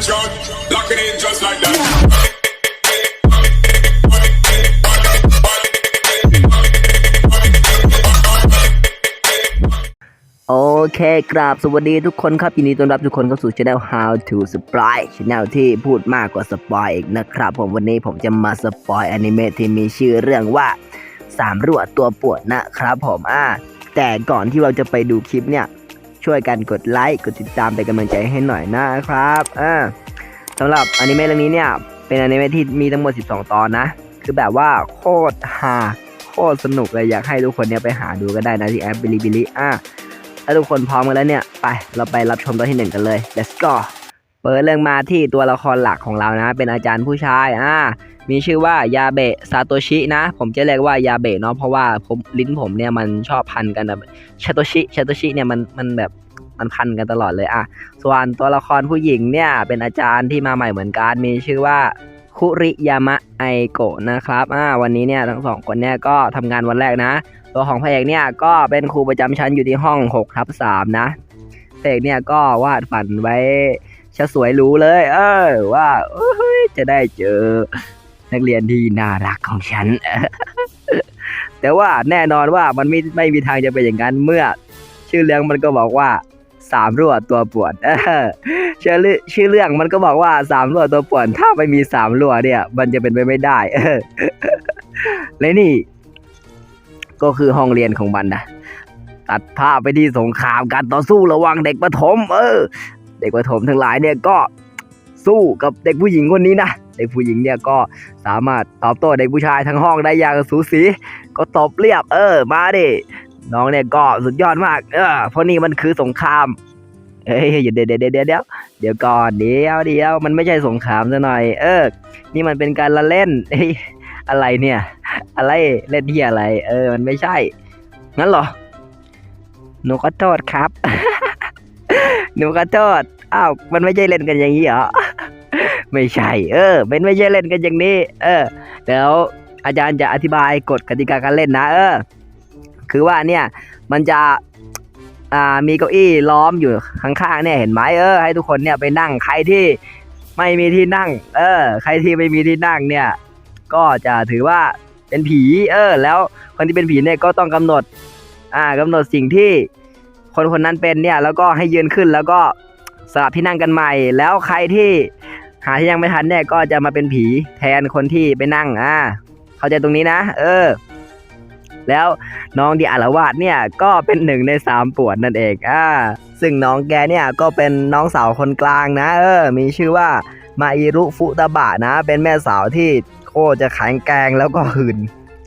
Lock it in just like that. โอเคกราบสวัสดีทุกคนครับ ยินดีต้อนรับทุกคนเข้าสู่ช anel How to Spoil channel ที่พูดมากกว่าสปอยอีกนะครับ ผมวันนี้ผมจะมาสปอยอนิเมะที่มีชื่อเรื่องว่าสามรั่วตัวปวดนะครับผมอ่าแต่ก่อนที่เราจะไปดูคลิปเนี่ย ช่วยกันกดไลค์กดติดตามเป็นกำลังใจให้หน่อยนะครับอ่าสำหรับอนิเมะเรื่องนี้เนี่ย เป็นอนิเมะที่มีทั้งหมด 12 ตอนนะ คือแบบว่าโคตรฮาโคตรสนุกเลยอยากให้ทุกคนเนี่ยไปหาดูก็ได้นะที่แอปบิลิบิลิอ่าถ้าทุกคนพร้อมกันแล้วเนี่ย ไปเราไปรับชมตอนที่หนึ่งกันเลย let's go เปิดเรื่องมาที่ตัวละครหลักของเรานะ เป็นอาจารย์ผู้ชายอ่า มีชื่อว่ายาเบะซาโตชินะ ผมจะเรียกว่ายาเบะเนาะเพราะว่าผมลิ้นผมเนี่ยมันชอบพันกันแบบชาโตชิชาโตชิเนี่ยมันมันแบบมันพันกันตลอดเลยอะส่วนตัวละครผู้หญิงเนี่ยเป็นอาจารย์ที่มาใหม่เหมือนกัน มีชื่อว่าคุริยามะไอโกะนะครับอ่าวันนี้เนี่ยทั้งสองคนเนี่ยก็ทำงานวันแรกนะ ตัวของพระเอกเนี่ยก็เป็นครูประจำชั้นอยู่ที่ห้อง6ทับ3นะพระเอกเนี่ยก็วาดฝันไว้ชะสวยรู้เลย เออว่าจะได้เจอ นักเรียนที่น่ารักของฉัน แต่ว่าแน่นอนว่ามันไม่ไม่มีทางจะเป็นอย่างนั้นเมื่อ ชื่อเรื่องมันก็บอกว่าสามรั่วตัวปวดชื่อเรื่องชื่อเรื่องมันก็บอกว่าสามรั่วตัวปวดถ้าไม่มีสามรั่วเนี่ย มันจะเป็นไปไม่ได้เออและนี่ ก็คือห้องเรียนของมันนะตัดภาพไปที่สงครามการต่อสู้ระหว่างเด็กประถม เออ เด็กประถมทั้งหลายเนี่ยก็ สู้กับเด็กผู้หญิงคนนี้นะเด็กผู้หญิงเนี่ยก็สามารถตอบโต้เด็กผู้ชายทั้งห้องได้อย่างสูสี ก็ตบเรียบ เออ มาดิน้องเนี่ยก็สุดยอดมาก เออเพราะนี่มันคือสงครามเอ้ยเดี๋ยวเดี๋ยวเดี๋ยวเดี๋ยวเดี๋ยวเดี๋ยวก่อนเดี๋ยวเดี๋ยวมันไม่ใช่สงครามซะหน่อย เออ นี่มันเป็นการละเล่นเอ้ยอะไรเนี่ย อะไรเล่นที่อะไร เออ มันไม่ใช่ งั้นเหรอหนูขอโทษครับ หนูขอโทษอ้าวมันไม่ใช่เล่นกันอย่างนี้เหรอ ไม่ใช่ เออเป็นไม่ใช่เล่นกันอย่างนี้ เออเดี๋ยวอาจารย์จะอธิบายกฎกติกาการเล่นนะ เออ คือว่าเนี่ยมันจะอ่ามีเก้าอี้ล้อมอยู่ข้างๆเนี่ยเห็นไหมเออให้ทุกคนเนี่ยไปนั่งใครที่ไม่มีที่นั่ง เออ ใครที่ไม่มีที่นั่งเนี่ย ก็จะถือว่าเป็นผี เออ แล้วคนที่เป็นผีเนี่ยก็ต้องกำหนด อ่ากำหนดสิ่งที่คนคนนั้นเป็นเนี่ย แล้วก็ให้ยืนขึ้นแล้วก็สลับที่นั่งกันใหม่ แล้วใครที่ หาที่ยังไม่ทันเนี่ยก็จะมาเป็นผีแทนคนที่ไปนั่งอ่าเข้าใจตรงนี้นะ เออ แล้วน้องที่อารวาสเนี่ยก็เป็นหนึ่งในสามปวดนั่นเองอ่าซึ่งน้องแกเนี่ยก็เป็นน้องสาวคนกลางนะ เออ มีชื่อว่ามาอิรุฟุตาบะนะ เป็นแม่สาวที่โคจะแข็งแกงแล้วก็หืน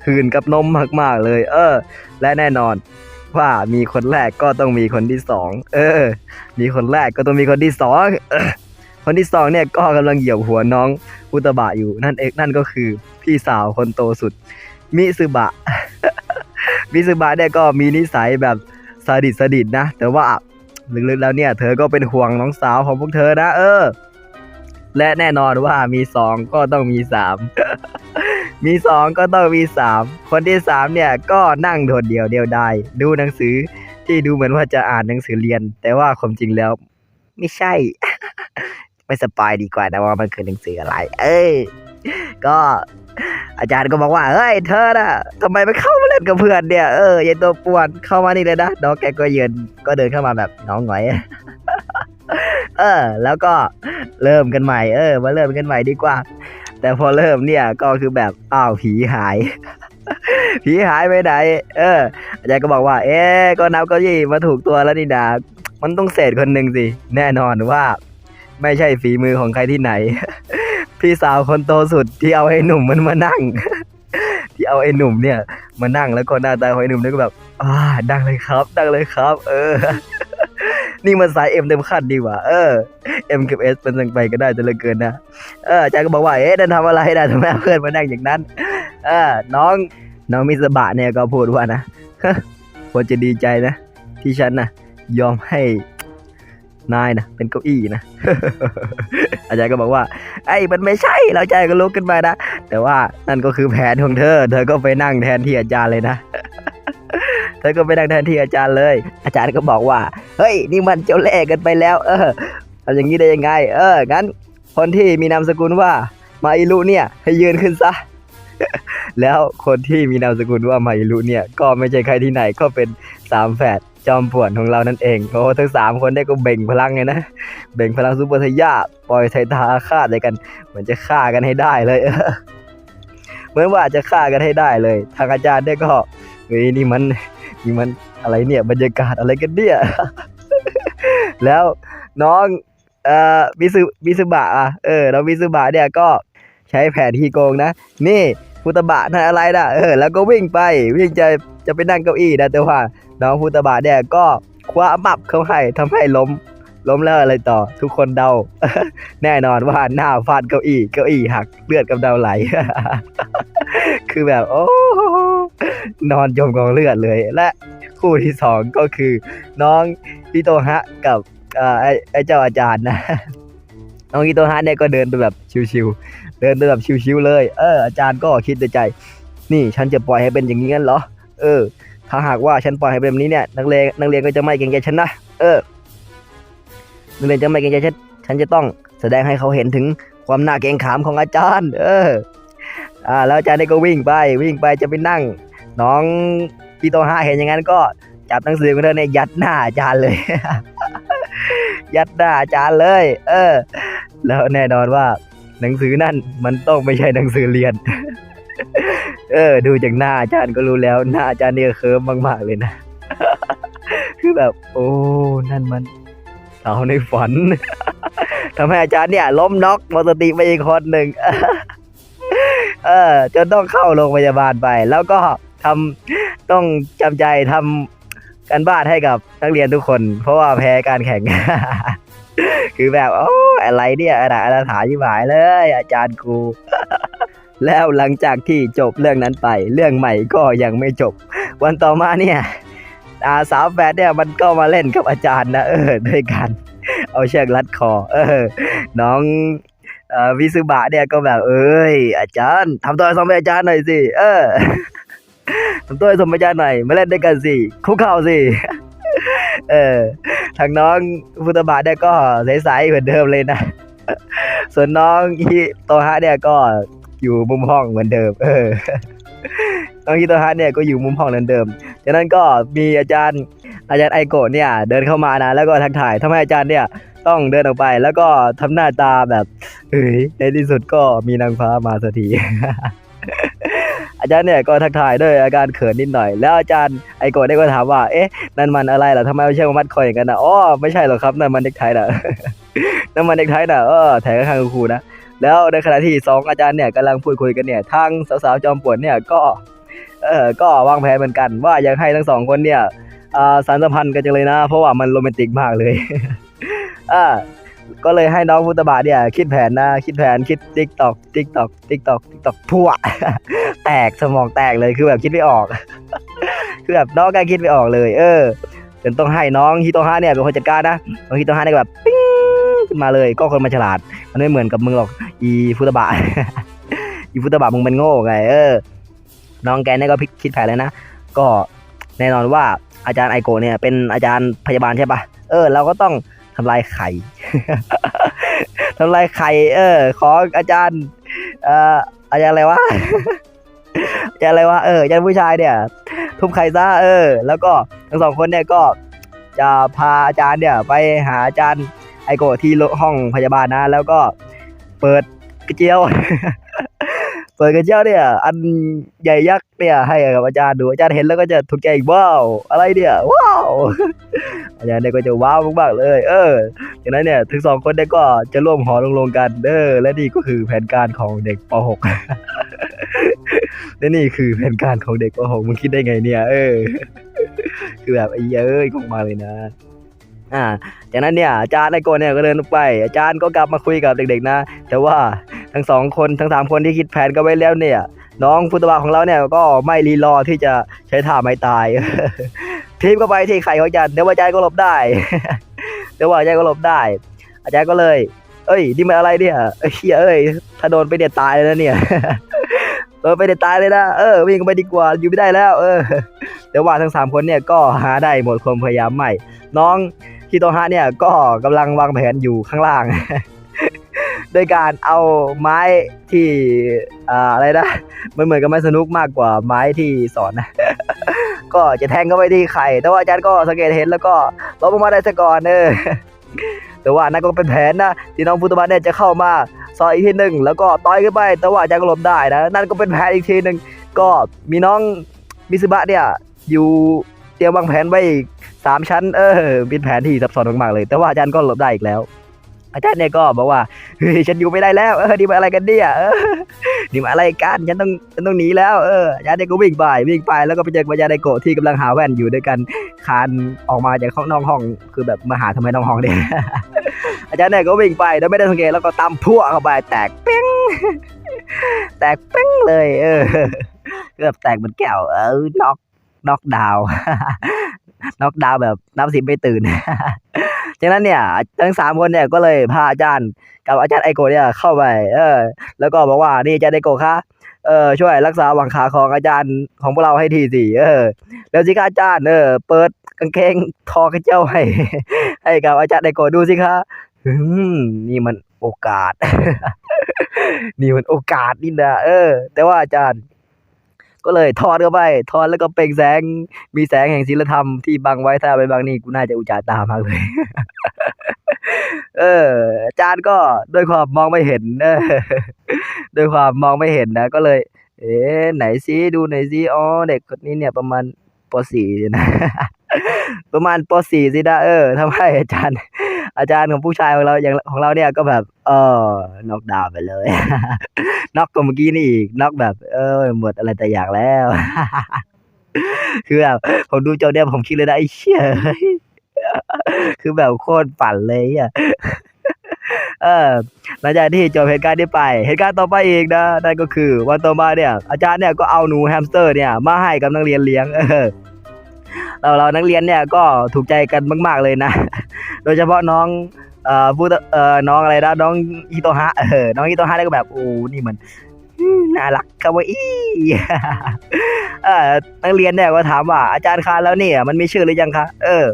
หืนกับนมมากๆเลย เออ และแน่นอนว่ามีคนแรกก็ต้องมีคนที่สอง เออ มีคนแรกก็ต้องมีคนที่สองเออ คนที่สองเนี่ยก็กำลังเหยียบหัวน้องฟุตบะอยู่นั่นเองนั่นก็คือพี่สาวคนโตสุด มิซึบะ มิซึบะเนี่ยก็มีนิสัยแบบซาดิสซาดิสนะ แต่ว่าลึกๆแล้วเนี่ย เธอก็เป็นห่วงน้องสาวของพวกเธอนะ เออ และแน่นอนว่ามีสองก็ต้องมีสามมีสองก็ต้องมีสามคนที่สามเนี่ยก็นั่งโดดเดี่ยวเดียวดายดูหนังสือที่ดูเหมือนว่าจะอ่านหนังสือเรียน แต่ว่าความจริงแล้ว ไม่ใช่ ไม่สปายดีกว่านะว่ามันคือหนังสืออะไร เอ้ย ก็อาจารย์ก็บอกว่า เฮ้ย เธอน่ะทำไมไปเข้ามาเล่นกับเพื่อนเนี่ย เออยันตัวปวนเข้ามานี่เลยนะ น้องแกก็ยืนก็เดินเข้ามาแบบน้องหงอย เออ แล้วก็เริ่มกันใหม่ เออ มาเริ่มกันใหม่ดีกว่า แต่พอเริ่มเนี่ยก็คือแบบ อ้าว ผีหาย ผีหายไปไหน เออ อาจารย์ก็บอกว่า เอ๊ก็นับก็ยี่มาถูกตัวแล้วนี่นามันต้องเศษคนหนึ่งสิ แน่นอนว่า ไม่ใช่ฝีมือของใครที่ไหน พี่สาวคนโตสุดที่เอาไอ้หนุ่มมันมานั่ง ที่เอาไอ้หนุ่มเนี่ย มานั่งแล้วก็หน้าตาของไอ้หนุ่มเนี่ยก็แบบ อ่า ดังเลยครับ ดังเลยครับ เออ นี่มันสายเอ็มเต็มขั้นดีกว่าเออเอ็มกับเอสเป็นสังไปก็ได้จะเลือเกินนะเอออาจารย์ก็บอกว่าเอ๊ะดินทำอะไรนะทำไมเอาเพื่อนมานั่งอย่างนั้น เออ น้องน้องมิสบะเนี่ยก็พูดว่านะควรจะดีใจนะ ที่ฉันนะยอมให้ นายนะเป็นเก้าอี้นะ อาจารย์ก็บอกว่า ไอ้มันไม่ใช่เราใจก็ลุกขึ้นมานะแต่ว่านั่นก็คือแผนของเธอ เธอก็ไปนั่งแทนที่อาจารย์เลยนะเธอก็ไปนั่งแทนที่อาจารย์เลย อาจารย์ก็บอกว่า เฮ้ย นี่มันเจ้าเล่ห์กันไปแล้ว เออทำอย่างนี้ได้ยังไง เอองั้น คนที่มีนามสกุลว่ามาอิรุเนี่ย ให้ยืนขึ้นซะแล้วคนที่มีนามสกุลว่ามาอิรุเนี่ย ก็ไม่ใช่ใครที่ไหนก็เป็นสามแฝด จอมป่วนของเรานั่นเองโอ้ทั้งสามคนได้ก็เบ่งพลังไงนะ เบ่งพลังซูเปอร์ไซย่าปล่อยไทตาอาฆาตอะไรกัน เหมือนจะฆ่ากันให้ได้เลยเหมือนว่าจะฆ่ากันให้ได้เลย ทางอาจารย์เนี่ยก็เฮ้ยนี่มันนี่มันอะไรเนี่ยบรรยากาศอะไรกันเนี่ย แล้วน้องเอ่อมิซึมิซึบะอะเออน้องมิซึบะเนี่ยก็ใช้แผนที่โกงนะ นี่ฟุตบะนั่นอะไรนะเออแล้วก็วิ่งไปวิ่งจะจะไปนั่งเก้าอี้นะแต่ว่า น้องฟุตบะเนี่ยก็คว้ามับเข้าให้ทำให้ล้ม ล้มแล้วอะไรต่อ ทุกคนเดา แน่นอนว่าหน้าฟาดเก้าอี้เก้าอี้หักเลือดกำเดาไหล คือแบบ โอ้นอนจมกองเลือดเลย และคู่ที่สองก็คือน้องฮิโตฮะกับไอ้ไอ้เจ้าอาจารย์นะน้องฮิโตฮะเนี่ยก็เดินไปแบบชิวๆ เดินไปแบบชิวๆเลย เอออาจารย์ก็คิดในใจ นี่ฉันจะปล่อยให้เป็นอย่างนี้งั้นเหรอ เออ ถ้าหากว่าฉันปล่อยให้เป็นแบบนี้เนี่ยนักเรียนนักเรียนก็จะไม่เกรงใจฉันนะเออนักเรียนจะไม่เกรงใจฉันฉันจะต้องแสดงให้เขาเห็นถึงความน่าเกรงขามของอาจารย์ เออ อ่า แล้วอาจารย์ก็วิ่งไปวิ่งไปจะไปนั่ง น้องพี่โตห้าเห็นอย่างนั้นก็จับหนังสือของเธอเนี่ยยัดหน้าอาจารย์เลย ยัดหน้าอาจารย์เลย เออ แล้วแน่นอนว่าหนังสือนั่นมันต้องไม่ใช่หนังสือเรียน เออ ดูจากหน้าอาจารย์ก็รู้แล้ว หน้าอาจารย์เนี่ยเคิร์มมาก ๆ เลยนะ คือแบบ โอ้ นั่นมันสาวในฝันทำให้อาจารย์เนี่ย ล้มน็อกหมดสติไปอีกคนหนึ่งเออจนต้องเข้าโรงพยาบาลไป แล้วก็ทำต้องจำใจทำการบ้านให้กับนักเรียนทุกคน เพราะว่าแพ้การแข่ง คือแบบโอ้อะไรเนี่ยอะไรอะไรถาชิบหายเลย อาจารย์กู แล้วหลังจากที่จบเรื่องนั้นไป เรื่องใหม่ก็ยังไม่จบ วันต่อมาเนี่ยอาสาวแฝดเนี่ยมันก็มาเล่นกับอาจารย์นะเออด้วยกัน เอาเชือกรัดคอ เออ น้องวิสุบะเนี่ยก็แบบเอ้ย อาจารย์ทำตัวสมเป็นอาจารย์หน่อยสิเออทำตัวสมเป็นอาจารย์หน่อยมาเล่นด้วยกันสิคุกเข่าสิเออทางน้องฟุตบะเนี่ยก็ใสๆเหมือนเดิมเลยนะ ส่วนน้องฮิโตฮะเนี่ยก็ อยู่มุมห้องเหมือนเดิม เออ น้องฮิโตฮะเนี่ยก็อยู่มุมห้องเหมือนเดิม จากนั้นก็มีอาจารย์อาจารย์ไอโกะเนี่ย เดินเข้ามานะ แล้วก็ทักทายทำให้อาจารย์เนี่ยต้องเดินออกไป แล้วก็ทำหน้าตาแบบ เอ้ย ในที่สุดก็มีนางฟ้ามาสักทีอาจารย์เนี่ยก็ทักทายด้วยอาการเขินนิดหน่อย แล้วอาจารย์ไอโกะเนี่ยก็ถามว่า เอ๊ะ นั่นมันอะไรล่ะทำไมเอาเชือกมามัดคออย่างนั้นนะอ๋อ ไม่ใช่หรอกครับ นั่นมันเด็กไทยนะนั่นมันเด็กไทยนะเออ แถข้างครูนะ แล้วในขณะที่สองอาจารย์เนี่ยกำลังพูดคุยกันเนี่ยทางสาวๆจอมปวนเนี่ยก็เออก็วางแผนเหมือนกัน ว่าอยากให้ทั้งสองคนเนี่ยสารสัมพันธ์กันจังเลยนะ เพราะว่ามันโรแมนติกมากเลยอ่าก็เลยให้น้องฟุตบาเนี่ย คิดแผนนะ คิดแผนคิดติ๊กตอกติ๊กตอกติ๊กตอกติ๊กตอกพัวแตกสมองแตกเลยคือแบบคิดไม่ออก คือแบบน้องแกคิดไม่ออกเลย เออจนต้องให้น้องฮิโตฮะเนี่ยเป็นคนจัดการนะน้องฮิโตฮะเนี่ยแบบปิ ขึ้นมาเลยก็คนมันฉลาด มันไม่เหมือนกับมึงหรอก อีฟุตบะ อีฟุตบะมึงมันโง่ไง เออ น้องแกเนี่ยก็คิดแผนเลยนะ ก็แน่นอนว่าอาจารย์ไอโกเนี่ยเป็นอาจารย์พยาบาลใช่ปะเออ เราก็ต้องทำลายไข่ทำลายไข่เออ ของอาจารย์ เอ่ออาจารย์อะไรวะอาจารย์อะไรวะเอออาจารย์ผู้ชายเนี่ย ทุบไข่ซะเออ แล้วก็ทั้งสองคนเนี่ยก็จะพาอาจารย์เนี่ย ไปหาอาจารย์ ไอโกะที่ห้องพยาบาลนะ แล้วก็เปิดกระเจียว เปิดกระเจ้าเนี่ย อันใหญ่ยักษ์เนี่ย ให้กับอาจารย์ดูอาจารย์เห็นแล้วก็จะถูกใจอีกว้าวอะไรเนี่ยว้าวอาจารย์เนี่ยก็จะว้าวมากๆเลย เออจากนั้นเนี่ยทั้งสองคนเนี่ยก็จะร่วมหอลงลงกันเออและนี่ก็คือแผนการของเด็กป .6 และนี่คือแผนการของเด็กป .6 มึงคิดได้ไงเนี่ย เออ คือแบบไอ้เหี้ยเอ้ยงมาเลยนะ อ่าจากนั้นเนี่ยอาจารย์ไอโกะเนี่ยก็เดินไป อาจารย์ก็กลับมาคุยกับเด็กๆนะ แต่ว่าทั้งสองคนทั้งสามคนที่คิดแผนกันไว้แล้วเนี่ย น้องฟุตบาของเราเนี่ยก็ไม่รีรอที่จะใช้ท่าไม่ตายทีมก็ไปที่ไข่ของอาจารย์เดี๋ยวอาจารย์ก็หลบได้เดี๋ยวอาจารย์ก็หลบได้ อาจารย์ก็เลย เอ้ยนี่มันอะไรเนี่ยเอ้ยเหี้ยเอ้ยถ้าโดนไปเด็ดตายเลยนะเนี่ยโดนไปเด็ดตายเลยนะเออวิ่งกันไปดีกว่าอยู่ไม่ได้แล้ว เออแต่ว่าทั้งสามคนเนี่ยก็หาได้หมดความพยายามใหม่ น้อง ฮิโตฮะเนี่ยก็กำลังวางแผนอยู่ข้างล่าง โดยการเอาไม้ที่ออะไรนะมันเหมือนกับไม้สนุกมากกว่าไม้ที่สอนนะก็จะแทงเข้าไปที่ไข่ แต่ว่าอาจารย์ก็สังเกตเห็นแล้วก็ลบออกมาได้ซะก่อนเออแต่ว่านั่นก็เป็นแผนนะที่น้องฟุตบาลเนี่ยจะเข้ามาซอยอีกทีหนึ่งแล้วก็ต่อยขึ้นไป แต่ว่าอาจารย์ก็หลบได้นะนั่นก็เป็นแผนอีกทีหนึ่งก็มีน้องมิซึบะเนี่ยอยู่ เตรียมวางแผนไว้อีกสามชั้น เออเป็นแผนที่ซับซ้อนมากๆเลย แต่ว่าอาจารย์ก็หลบได้อีกแล้ว อาจารย์เนี่ยก็บอกว่าเฮ้ยฉันอยู่ไม่ได้แล้ว เออนี่มาอะไรกันเนี่ยเออนี่มาอะไรกันฉันต้องฉันต้องหนีแล้วเอออาจารย์เนี่ยก็วิ่งไปวิ่งไปแล้วก็ไปเจอกับอาจารย์ไดโกะที่กำลังหาแว่นอยู่ด้วยกันคานออกมาจากห้องนอกห้องคือแบบมาหาทำไมนอกห้องเนี่ยอาจารย์เนี่ยก็วิ่งไปโดยไม่ได้สังเกตแล้วก็ตำพั่วเข้าไปแตกเป้งแตกเป้งเลย เออเกือบแตกเหมือนแก้วเออน็อก น็อกดาวน์น็อกดาวแบบนับสิบไม่ตื่นจากนั้นเนี่ยทั้งสามคนเนี่ยก็เลยพาอาจารย์กับอาจารย์ไอโกเนี่ยเข้าไป เออ แล้วก็บอกว่านี่อาจารย์ไอโกคะเออช่วยรักษาหวังขาของอาจารย์ของพวกเราให้ทีสิเออ แล้วสิคะอาจารย์เออ เปิดกางเกงทอกระเจ้าให้ ให้กับอาจารย์ไอโกดูสิคะอืมนี่มันโอกาส นี่มันโอกาสนี่นะเออ แต่ว่าอาจารย์ ก็เลยทอดเข้าไป ทอดแล้วก็เปล่งแสง มีแสงแห่งศีลธรรมที่บังไว้ถ้าไปบังนี่กูน่าจะอุจจาตามากเลย เอออาจารย์ก็ด้วยความมองไม่เห็นเออด้วยความมองไม่เห็นนะ ก็เลย เอ๊ะไหนซิดูไหนซิอ๋อเด็กคนนี้เนี่ยประมาณปสี่นะประมาณปสี่สินะเออทำให้อาจารย์ อาจารย์ของผู้ชายของเราอย่างของเราเนี่ยก็แบบ เออนอกดาวไปเลยน็อกกว่าเมื่อกี้นี่อีกน็อกแบบ เออหมดอะไรแต่อยากแล้ว คือแบบผมดูโจเนี่ยผมคิดเลยนะไอ้เชี่ยคือแบบโคตรปั่นเลยอะเออหลังจากที่จบเหตุการณ์นี้ไป เหตุการณ์ต่อไปอีกนะนั่นก็คือวันต่อมาเนี่ย อาจารย์เนี่ยก็เอาหนูแฮมสเตอร์เนี่ยมาให้กับนักเรียนเลี้ยงเออ เราเรานักเรียนเนี่ยก็ถูกใจกันมาก ๆเลยนะ โดยเฉพาะน้องเอ่อผู้เอ่อน้องอะไรนะน้องฮิโตฮะเออน้องฮิโตฮะเนี่ยก็แบบโอ้นี่มันอืมน่ารักคาวาอี้เออนักเรียนเนี่ยก็ถามว่าอาจารย์คะแล้วเนี่ยมันมีชื่อหรือยังคะเออ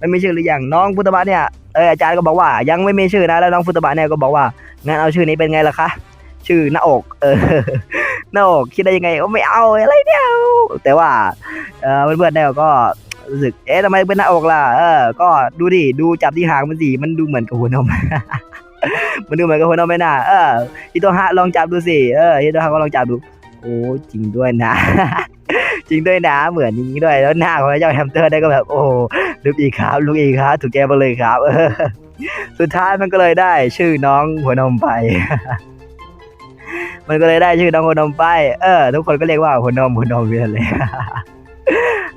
มันมีชื่อหรือยังน้องพุทธบาเนี่ยเอออาจารย์ก็บอกว่ายังไม่มีชื่อนะแล้วน้องพุทธบาเนี่ยก็บอกว่างั้นเอาชื่อนี้เป็นไงล่ะคะชื่อหน้าอก เออหน้าอกคิดได้ยังไงก็ไม่เอาอะไรเนี่ยแต่ว่าเออเพื่อนๆเนี่ยก็ รู้สึก เอ๊ะทำไมเป็นหน้าอกล่ะ เออ ก็ดูดิ ดูจับที่หางมันสิ มันดูเหมือนกับหัวนม มันดูเหมือนกับหัวนมไหมน่ะ เออฮิโตฮะลองจับดูสิ เออฮิโตฮะก็ลองจับดู โอ้จริงด้วยนะ จริงด้วยนะ เหมือนอย่างนี้ด้วย แล้วหน้าของเจ้าแฮมสเตอร์ได้ก็แบบ โอ้ลูกอีกครับลูกอีกครับ ถูกใจมาเลยครับเออสุดท้ายมันก็เลยได้ ชื่อน้องหัวนมไปมันก็เลยได้ชื่อน้องหัวนมไป เออ ทุกคนก็เรียกว่าหัวนมหัวนมไปเลย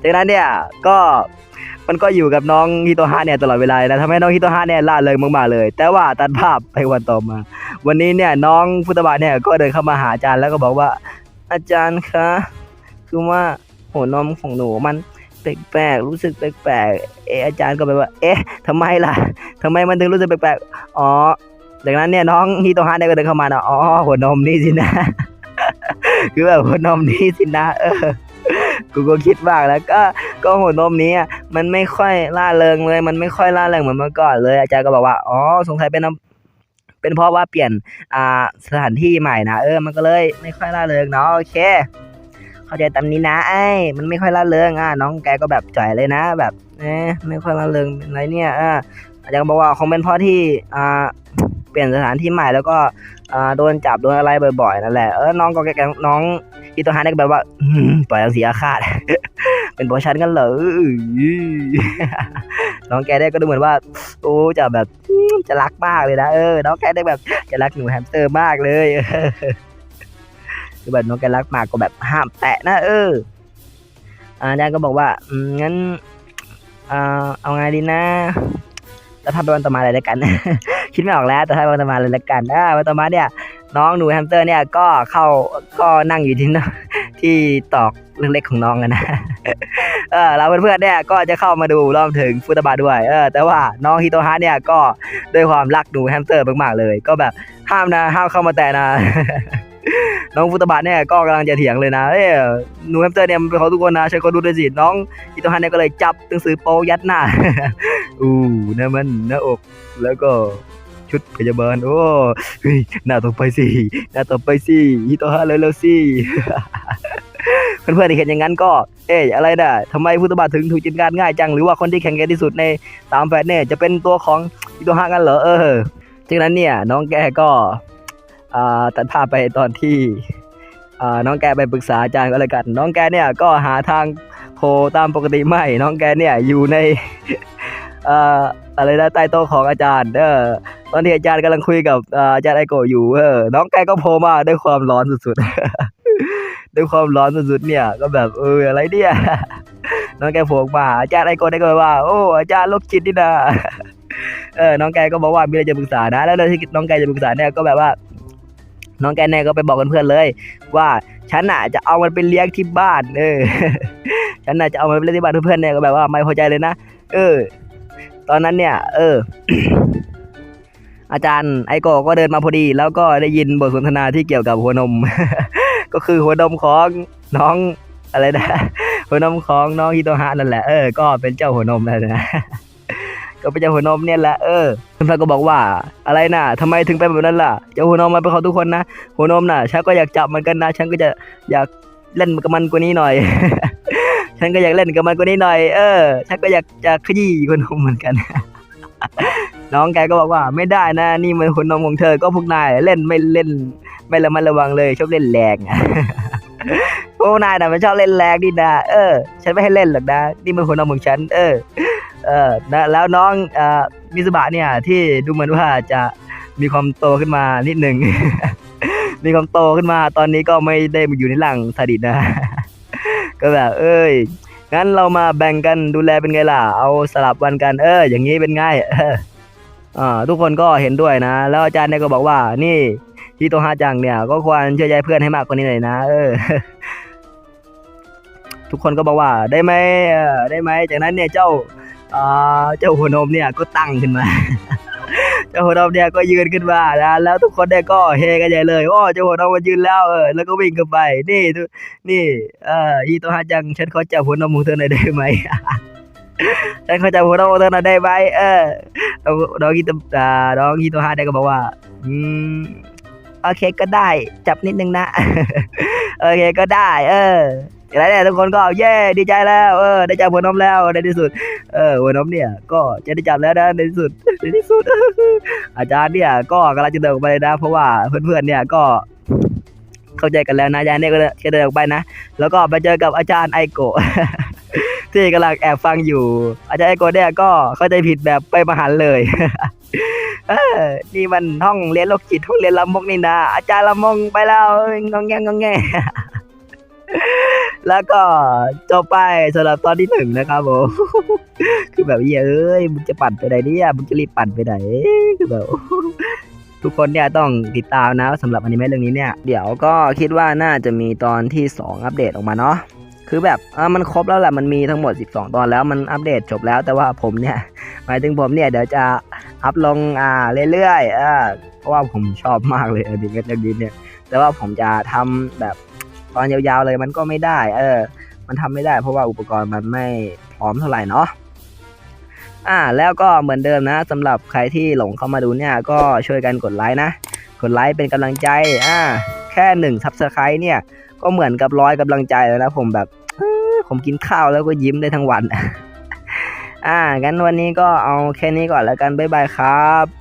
จากนั้นเนี่ยก็มันก็อยู่กับน้องฮิโตฮะเนี่ยตลอดเวลานะทำให้น้องฮิโตฮะเนี่ยล่าเริงมากๆเลย แต่ว่าตัดภาพไปวันต่อมา วันนี้เนี่ยน้องฟุตบาเนี่ยก็เดินเข้ามาหาอาจารย์แล้วก็บอกว่า อาจารย์คะคือว่าหัวนมของหนูมันแปลกๆรู้สึกแปลกๆเอะอาจารย์ก็แบบว่า เอ๊ะทำไมล่ะทำไมมันถึงรู้สึกแปลกๆอ๋อจากนั้นเนี่ยน้องฮิโตฮะเนี่ยก็เดินเข้ามานะอ๋อหัวนมนี่สินะ คือแบบหัวนมนี่สินะเออ กูก็คิดบ้างแล้วก็ก็หัวนมนี้อะมันไม่ค่อยล่าเริงเลย มันไม่ค่อยล่าเริงเหมือนเมื่อก่อนเลย อาจารย์ก็บอกว่าอ๋อสงสัยเป็นเป็นเพราะว่าเปลี่ยนอ่าสถานที่ใหม่นะเออมันก็เลยไม่ค่อยล่าเริงเนาะโอเค เข้าใจตามนี้นะไอ้มันไม่ค่อยล่าเริงอะน้องแกก็แบบจ่อยเลยนะ แบบเอ๊ะไม่ค่อยล่าเริงเป็นไรเนี่ยอ่า อาจารย์ก็บอกว่าคงเป็นเพราะที่อ่าเปลี่ยนสถานที่ใหม่แล้วก็อ่าโดนจับโดนอะไรบ่อยๆนั่นแหละเออน้องก็แกน้องอีตัวฮานี่ก็แบบว่าปล่อยเสียอาฆาตเป็นเพราะฉันกันเหรอน้องแกได้ก็ดูเหมือนว่าโอ้จะแบบจะรักมากเลยนะเออน้องแกได้แบบจะรักหนูแฮมสเตอร์มากเลยคือแบบน้องแกรักมากก็แบบห้ามแตะนะ เอออาจารย์ก็บอกว่างั้นเอาไงดีนะ จะทำเป็นวันต่อมาเลยแล้วกัน คิดไม่ออกแล้วแต่ถ้าวันต่อมาเลยแล้วกันอ่าวันต่อมาเนี่ย น้องหนูแฮมสเตอร์เนี่ยก็เข้าก็นั่งอยู่ที่ที่ตอกเล็กๆของน้องนะเออเราเพื่อนๆเนี่ยก็จะเข้ามาดูรวมถึงฟุตบาด้วยเออแต่ว่าน้องฮิโตฮะเนี่ยก็ด้วยความรักหนูแฮมสเตอร์มากๆเลย ก็แบบห้ามนะห้ามเข้ามาแตะนะ น้องฟุตบาทเนี่ยก็กำลังจะเถียงเลยนะเอ้ยหนูแฮมสเตอร์เนี่ยมันเป็นของทุกคนนะใช้คนดูด้วยสิน้องอีโตฮันเนี่ยก็เลยจับหนังสือโป๊ยัดหน้าอู้นั่นมันหน้าอกแล้วก็ชุดพยาบาลโอ้ยหน้าต่อไปสิหน้าต่อไปสิอีโตฮันเลยแล้วสิเพื่อนๆที่เห็นอย่างนั้นก็ เอ๊ะอะไรนะทำไมฟุตบาทถึงถูกจินการง่ายจัง หรือว่าคนที่แข็งแกร่งที่สุดในสามแฟนเนี่ยจะเป็นตัวของอีโตฮันกันเหรอเออจากนั้นเนี่ยน้องแกก็ ตัดภาพไปตอนที่น้องแกไปปรึกษาอาจารย์ก็แล้วกัน น้องแกเนี่ยก็หาทางโพลตามปกติไม่ น้องแกเนี่ยอยู่ในเอ่อะไรนะใต้โต๊ะของอาจารย์เออตอนที่อาจารย์กำลังคุยกับอาจารย์ไอโกอยู่เออน้องแกก็โผล่มาด้วยความร้อนสุดๆด้วยความร้อนสุดๆเนี่ย ก็แบบเอออะไรเนี่ยน้องแกโผล่มาอาจารย์ไอโกได้ก็ว่า โอ้อาจารย์โรคจิตนี่นะเออน้องแกก็บอกว่ามีอะไรจะปรึกษานะ แล้วเรื่องที่น้องแกจะปรึกษาเนี่ยก็แบบว่า น้องแกเน่ก็ไปบอกเพื่อนๆเลย ว่าฉันน่ะจะเอามันไปเลี้ยงที่บ้านเออฉันน่ะจะเอามันไปเลี้ยงที่บ้านเพื่อนๆเนี่ยก็แบบว่าไม่พอใจเลยนะเออ ตอนนั้นเนี่ย เออ อาจารย์ไอโกก็เดินมาพอดี แล้วก็ได้ยินบทสนทนาที่เกี่ยวกับหัวนม ก็คือหัวนมของน้องอะไรนะหัวนมของน้องฮิโตฮะนั่นแหละเออก็เป็นเจ้าหัวนมนั่นนะ ก็เป็นเจ้าหัวนมเนี่ยแหละเออเพื่อนๆก็บอกว่าอะไรน่ะทำไมถึงเป็นแบบนั้นล่ะเจ้าหัวนมมันเป็นของทุกคนนะหัวนมน่ะฉันก็อยากจับมันกันนะฉันก็จะอยากเล่นกับมันกว่านี้หน่อย ฉันก็อยากเล่นกับมันกว่านี้หน่อย เออ ฉันก็อยากจะขยี้หัวนมเหมือนกันน้องแกก็บอกว่าไม่ได้นะ นี่มันหัวนมของเธอก็พวกนายเล่นไม่เล่น ไม่ระมัดระวังเลยชอบเล่นแรงพวกนายน่ะมันชอบเล่นแรงดินะเออ ฉันไม่ให้เล่นหรอกนะ นี่มันหัวนมของฉัน เออ เออแล้วน้องอมิสบะเนี่ย ที่ดูเหมือนว่าจะมีความโตขึ้นมานิดหนึ่ง มีความโตขึ้นมาตอนนี้ก็ไม่ได้มาอยู่ในหลังสดิตนะ ก็แบบ เอ้ยงั้นเรามาแบ่งกันดูแลเป็นไงล่ะ เอาสลับวันกัน เออ อย่างนี้เป็นไงอ่าทุกคนก็เห็นด้วยนะ แล้วอาจารย์เนี่ยก็บอกว่า นี่ที่โตฮาจังเนี่ย ก็ควรเชื่อใจเพื่อนให้มากกว่านี้หน่อยนะ เออ ทุกคนก็บอกว่าได้ไหมได้ไหมจากนั้นเนี่ยเจ้า เจ้าหัวนมเนี่ยก็ตั้งขึ้นมา เจ้าหัวนมเนี่ยก็ยืนขึ้นมานะแล้วทุกคนเนี่ยก็เฮกันใหญ่เลยโอ้เจ้าหัวนมมันยืนแล้วเออแล้วก็วิ่งขึ้นไป นี่นี่เอ่ออีโตฮาจังฉันขอจับหัวนมของเธอหน่อยได้ไหมฉันขอจับหัวนมของเธอหน่อยได้ไหมเออน้องอีโตน้องอีโตฮาเนี่ยก็บอกว่า อืมโอเคก็ได้จับนิดนึงนะ โอเคก็ได้ เออ อย่างไรเนี่ยทุกคนก็เย้ดีใจแล้วเออได้จับหัวนมแล้วในที่สุดเออหัวนมเนี่ยก็จะได้จับแล้วนะในที่สุดในที่สุด อาจารย์เนี่ยก็กำลังจะเดินออกไปเลยนะ เพราะว่าเพื่อนๆเนี่ยก็เข้าใจกันแล้วนะอาจารย์เนี่ยก็จะเดินออกไปนะ แล้วก็ไปเจอกับอาจารย์ไอโกะที่กำลังแอบฟังอยู่ อาจารย์ไอโกะเนี่ยก็เข้าใจผิดแบบไปมหันเลยเออนี่มันห้องเรียนโรคจิตห้องเรียนลำมกนี่นะอาจารย์ลำมงไปแล้วงองแงงงองแง แล้วก็จบไปสำหรับตอนที่หนึ่งนะครับผม คือแบบเฮ้ยเอ้ยมึงจะปั่นไปไหนเนี่ยมึงจะรีบปั่นไปไหนคือแบบทุกคนเนี่ยต้องติดตามนะสำหรับอนิเมะเรื่องนี้เนี่ย เดี๋ยวก็คิดว่าน่าจะมีตอนที่ 2 อัปเดตออกมาเนาะคือแบบอ่ามันครบแล้วแหละมันมีทั้งหมด 12 ตอนแล้วมันอัปเดตจบแล้วแต่ว่าผมเนี่ยหมายถึงผมเนี่ยเดี๋ยวจะอัพลงอ่าเรื่อยๆอ่าเพราะว่าผมชอบมากเลยอนิเมะเรื่องนี้เนี่ยแต่ว่าผมจะทำแบบ ตอนยาวๆเลยมันก็ไม่ได้ เออ มันทำไม่ได้ เพราะว่าอุปกรณ์มันไม่พร้อมเท่าไหร่เนาะอ่าแล้วก็เหมือนเดิมนะสำหรับใครที่หลงเข้ามาดูเนี่ย ก็ช่วยกันกดไลค์นะ กดไลค์เป็นกำลังใจอ่าแค่หนึ่งซับสไครต์เนี่ย ก็เหมือนกับร้อยกำลังใจแล้วนะผมแบบผมกินข้าวแล้วก็ยิ้มได้ทั้งวัน อ่า งั้นวันนี้ก็เอาแค่นี้ก่อนแล้วกัน บ๊ายบายครับ